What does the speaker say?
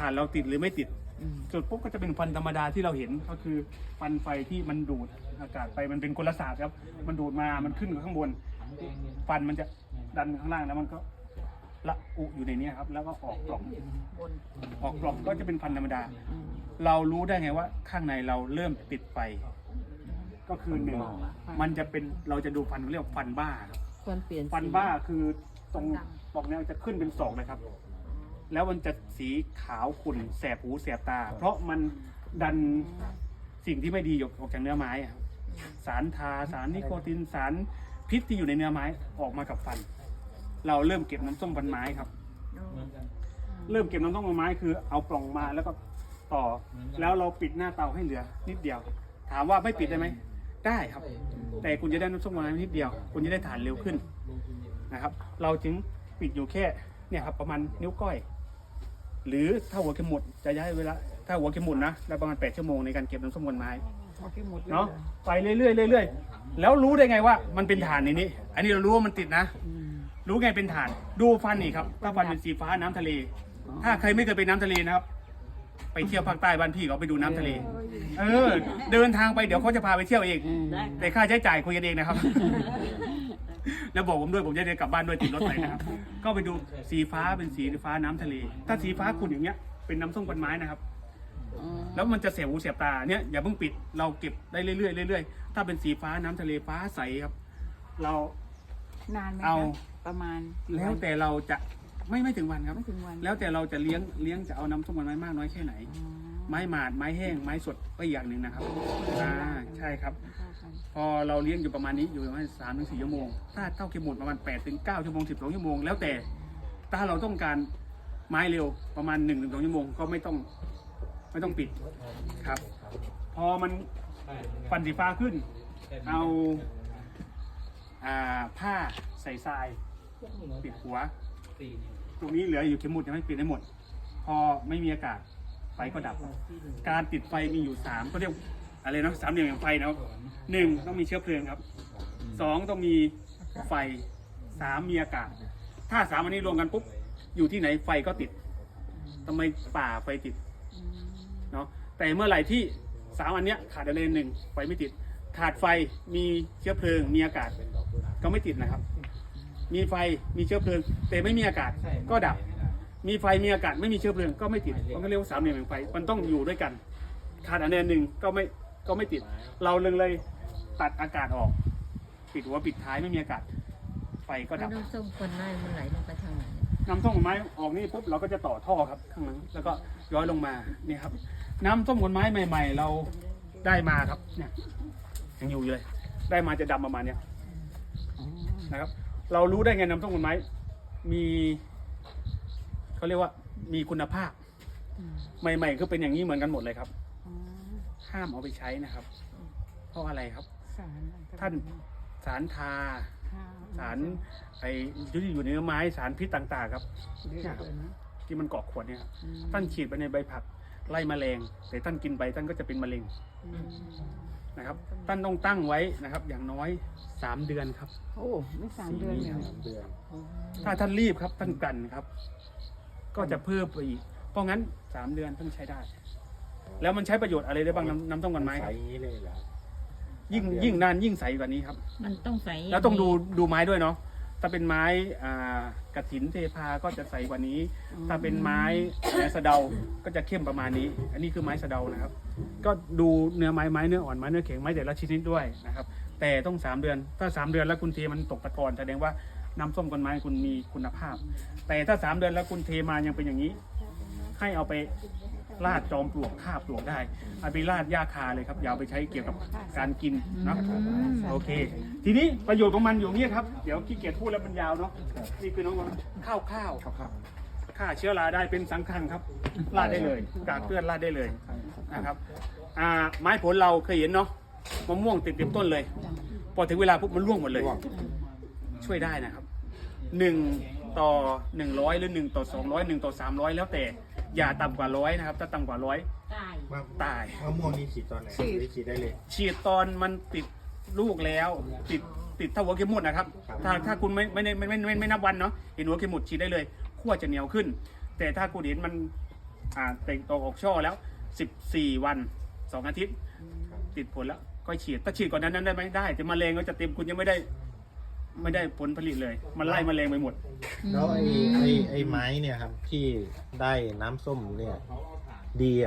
ฐานเราติดหรือไม่ติดอืมจุดปุ๊บก็จะเป็นฟันธรรมดาที่เราเห็นก็คือฟันไฟที่มันดูดอากาศไปมันเป็นกลศาสตร์ครับ มันดูดมามันขึ้นกับข้างบนฟันมันจะดันข้างล่างแล้วมันก็ละอุอยู่ในเนี้ยครับ แล้วก็ออกกล่องออกกล่องก็จะเป็นฟันธรรมดาอืมเรารู้ได้ไงว่าข้างในเราเริ่มติดไฟก็คือหนึ่งมันจะเป็นเราจะดูฟันเขาเรียกว่าฟันบ้าครับควรเปลี่ยนฟันสีบ้าคือตรงตรงเนี้ยจะขึ้นเป็นศอกเลยครับ แล้วมันจะสีขาวขุ่นแสบหูแสบตา เพราะมันดันสิ่งที่ไม่ดีออกจากเนื้อไม้อะครับสารทาสารนิโคตินสารพิษที่อยู่ในเนื้อไม้ออกมากับฟัน เราเริ่มเก็บน้ำส้มฟันไม้ครับ เริ่มเก็บน้ำส้มฟันไม้คือเอาปล่องมาแล้วก็ต่อ แล้วเราปิดหน้าเตาให้เหลือ นิดเดียว ถามว่าไม่ปิดได้ไหมได้ครับ แต่คุณจะได้น้ำส้มฟันไม้นิดเดียว คุณจะได้ฐานเร็วขึ้นนะครับ เราจึงปิดอยู่แค่เนี่ยครับประมาณนิ้วก้อย หรือถ้าหัวเข็มหมุดจะย้ายเวลาถ้าหัวเข็มหมุดนะได้ประมาณ8ชั่วโมงในการเก็บน้ำส้มฟันไม้โอเคหมดเลยเนาะไปเรื่อยๆเรื่อยๆแล้วรู้ได้ไงว่ามันเป็นฐานในนี้ อันนี้เรารู้ว่ามันติดนะอืมรู้ไงเป็นฐาน ดูฟันนี่ครับถ้าฟันเป็นสีฟ้าน้ำทะเล ถ้าใครไม่เคยไปน้ำทะเลนะครับ ไปเที่ยวภาคใต้บ้านพี่เขาไปดูน้ำทะเล เออ เดินทางไปเดี๋ยวเขาจะพาไปเที่ยวเองอืมแต่ค่าใช้จ่ายคุยกันเองนะครับ แล้วบอกผมด้วยผมจะได้กลับบ้านด้วยติดรถไปนะครับ ก็ไปดูสีฟ้าเป็นสีฟ้าน้ำทะเล ถ้าสีฟ้าขุ่นอย่างเงี้ยเป็นน้ำส้มควันไม้นะครับ อ๋อแล้วมันจะเสียหูเสียบตาเนี่ยอย่าเพิ่งปิดเราเก็บได้เรื่อยๆเรื่อยๆถ้าเป็นสีฟ้าน้ำทะเลฟ้าใสครับ เรา นานไหมเอา คะประมาณกี่แล้วนแต่เราจะไม่ไม่ถึงวันครับ ไม่ถึงวันแล้วแต่เราจะเลี้ยงเลี้ยงจะเอาน้ำส้มควันไม้มากน้อยแค่ไหน อ๋อ ไม้หมาดไม้แห้งไม้สดก็อีกอย่างหนึ่งนะครับอ่าใช่ครับไม่เท่ากันพอเราเลี้ยงอยู่ประมาณนี้อยู่ประมาณสามถึงสี่ชั่วโมง ถ้าเต้าเข็มหมุดประมาณแปดถึงเก้าชั่วโมงสิบสองชั่วโมงแล้วแต่ถ้าเราต้องการไม้เร็วประมาณหนึ่งถึงสองชั่วโมงก็ไม่ต้องไม่ต้องปิดครับ พอมันฟันสีฟ้าขึ้น เอาอ่าผ้าใส่ทรายปิดหัว ตรงนี้เหลืออยู่เข็มหมุดยังไม่ปิดให้หมด พอไม่มีอากาศไฟก็ดับ การติดไฟมีอยู่สามก็เรียกอะไรนะสามเหลี่ยมแห่งไฟนะครับหนึ่งต้องมีเชื้อเพลิงครับสองต้องมีไฟสามมีอากาศ ถ้าสามอันนี้รวมกันปุ๊บอยู่ที่ไหนไฟก็ติดทำไมป่าไฟติดเนาะแต่เมื่อไหร่ที่สามอันเนี้ยขาดอะไรหนึ่งไฟไม่ติด ขาดไฟมีเชื้อเพลิง มีอากาศก็ไม่ติดนะครับ มีไฟมีเชื้อเพลิง แต่ไม่มีอากาศก็ดับ มีไฟมีอากาศไม่มีเชื้อเพลิงก็ไม่ติดมันก็เรียกว่าสามเหลี่ยมแห่งไฟมันต้องอยู่ด้วยกันขาดอันใดอันหนึ่งก็ไม่ก็ไม่ติด เราเลยเลยตัดอากาศออก ปิดหัวปิดท้ายไม่มีอากาศ ไฟก็แล้ดัวบน้ำส้มคนไม้มันไหลลงไปทางไหนน้ำส้มผลไม้ออกนี่ปุ๊บเราก็จะต่อท่อครับข้างหลังแล้วก็ย้อยลงมานี่ครับ น้ำส้มผลไม้ใหม่ ๆ เราได้มาครับเนี่ยยังอยู่อยู่เลย ได้มาจะดำประมาณเนี้ยอ๋อนะครับ เรารู้ได้ไงน้ำส้มผลไม้มี เขาเรียกว่ามีคุณภาพอืมใหม่ ๆ ก็เป็นอย่างนี้เหมือนกันหมดเลยครับอ๋อห้ามเอาไปใช้นะครับ เพราะอะไรครับสารอะไรครับท่านสารทาค่ะสารไอ้ที่อยู่ในเนื้อไม้สารพิษต่าง ๆ ครับเรียกอะไรนะที่มันเกาะขวดเนี่ยครับอืมท่านฉีดไปในใบผักไล่แมลงแต่ท่านกินไปท่านก็จะเป็นมะเร็งอืมนะครับ ท่านต้องตั้งไว้นะครับ อย่างน้อย3เดือนครับ โอ้ไม่สามเดือนเลยสามเดือนโอ้ถ้าท่านรีบครับ ท่านกลั่นครับ ก็จะเพิ่มไปอีก เพราะงั้น3เดือนท่านใช้ได้ แล้วมันใช้ประโยชน์อะไรได้บ้างน้ำน้ำต้มกันไม้ครับอย่างนี้เลยเหรอยิ่งยิ่งนานยิ่งใสกว่านี้ครับ มันต้องใส่แล้วต้องดูดูไม้ด้วยเนาะถ้าเป็นไม้อ่ากระถินเทพาก็จะใสกว่านี้ ถ้าเป็นไม้แหนสะเดาก็จะเข้มประมาณนี้ อันนี้คือไม้สะเดานะครับ ก็ดูเนื้อไม้ไม้เนื้ออ่อนไม้เนื้อแข็งไม้แต่ละชนิดด้วยนะครับ แต่ต้องสามเดือน ถ้าสามเดือนแล้วคุณเทมันตกตะกอนแสดงว่า น้ำส้มกันไม้คุณมีคุณภาพ แต่ถ้าสามเดือนแล้วคุณเทมายังเป็นอย่างนี้ ให้เอาไปลาดจอมปลวกคาบปลวกได้เอาไปลาดหญ้าคาเลยครับอย่าเอาไปใช้เกี่ยวกับการกินเนาะโอเค ทีนี้ประโยชน์ของมันอยู่นี่ครับเดี๋ยวขี้เกียจพูดแล้วมันยาวเนาะนี่คือน้องข้าวข้าวครับครับฆ่าเชื้อราได้เป็นสังคังครับราดได้เลยกากเกลือนราดได้เลยนะครับอ่าไม้ผลเราเคยเห็นเนาะมะม่วงติดเต็มต้นเลย พอถึงเวลาปุ๊บมันร่วงหมดเลยร่วงช่วยได้นะครับ หนึ่งต่อหนึ่งร้อยหรือหนึ่งต่อสองร้อยหนึ่งต่อสามร้อยแล้วแต่ อย่าต่ำกว่าร้อยนะครับ ถ้าต่ำกว่าร้อย ตาย มะตาย มะม่วงนี่ฉีดตอนไหนได้ฉีดได้เลย ฉีดตอนมันติดลูกแล้ว ติดติดเท่าหัวเข็มหมุดนะครับ ครับ ถ้าถ้าคุณไม่ไม่ได้ไม่ไม่ไม่ไม่นับวันเนาะเห็นหัวเข็มหมุดฉีดได้เลยขั้วจะเหนียวขึ้น แต่ถ้าคุณเห็นมันอ่าเต่งตกออกช่อแล้วสิบสี่วันสองอาทิตย์ ติดผลแล้วก็ฉีดถ้าฉีดก่อนนั้นนั้นได้ไหมได้ แต่มะเร็งก็จะเต็มคุณยังไม่ได้ ไม่ได้ผลผลิตเลย มันไล่มแมลงไปหมด แล้วไอ้ไอ้ไอ้ไม้เนี่ยครับที่ได้น้ำส้มเนี่ยดีอะ